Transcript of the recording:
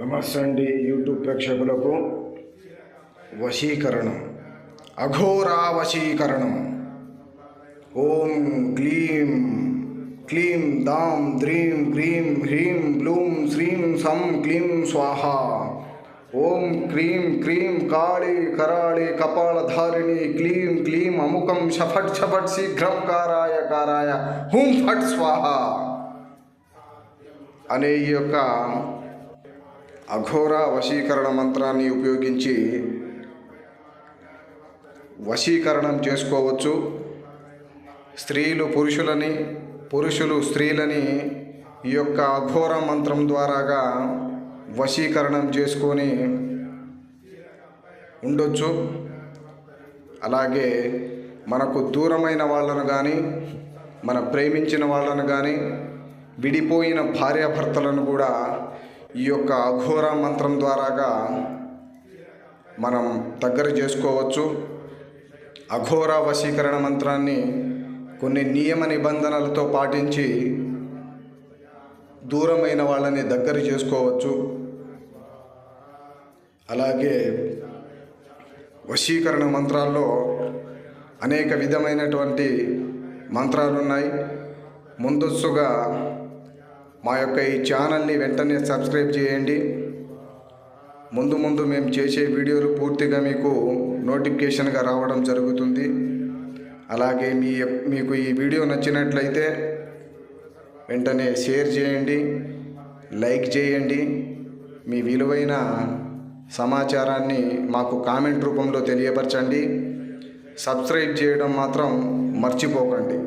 నమస్తే అండి యూట్యూబ్ ప్రేక్షకులకు వశీకరణం అఘోరా వశీకరణం ఓం క్లీం క్లీం దాం ద్రీం గ్రీం హ్రీం బ్లూం శ్రీం సం క్లీం స్వాహ ఓం క్రీం క్రీం కాళి కరాళి కపాలధారిణి క్లీం క్లీం అముకం షఫట్ షఫట్ శీఘ్రం కారాయ కారాయ హూం ఫట్ స్వాహ అనే ఈ యొక్క అఘోర వశీకరణ మంత్రాన్ని ఉపయోగించి వశీకరణం చేసుకోవచ్చు. స్త్రీలు పురుషులని పురుషులు స్త్రీలని ఈ యొక్క అఘోర మంత్రం ద్వారాగా వశీకరణం చేసుకొని ఉండొచ్చు. అలాగే మనకు దూరమైన వాళ్ళను కానీ మన ప్రేమించిన వాళ్ళను కానీ విడిపోయిన భార్యాభర్తలను కూడా ఈ యొక్క అఘోర మంత్రం ద్వారాగా మనం దగ్గర చేసుకోవచ్చు. అఘోర వశీకరణ మంత్రాన్ని కొన్ని నియమ నిబంధనలతో పాటించి దూరమైన వాళ్ళని దగ్గర చేసుకోవచ్చు. అలాగే వశీకరణ మంత్రాల్లో అనేక విధమైనటువంటి మంత్రాలు ఉన్నాయి ముందస్తుగా మా యొక్క ఈ ఛానల్ని వెంటనే సబ్స్క్రైబ్ చేయండి. ముందు ముందు మేము చేసే వీడియోలు పూర్తిగా మీకు నోటిఫికేషన్గా రావడం జరుగుతుంది. అలాగే మీ మీకు ఈ వీడియో నచ్చినట్లయితే వెంటనే షేర్ చేయండి లైక్ చేయండి. మీ విలువైన సమాచారాన్ని మాకు కామెంట్ రూపంలో తెలియపరచండి. సబ్స్క్రైబ్ చేయడం మాత్రం మర్చిపోకండి.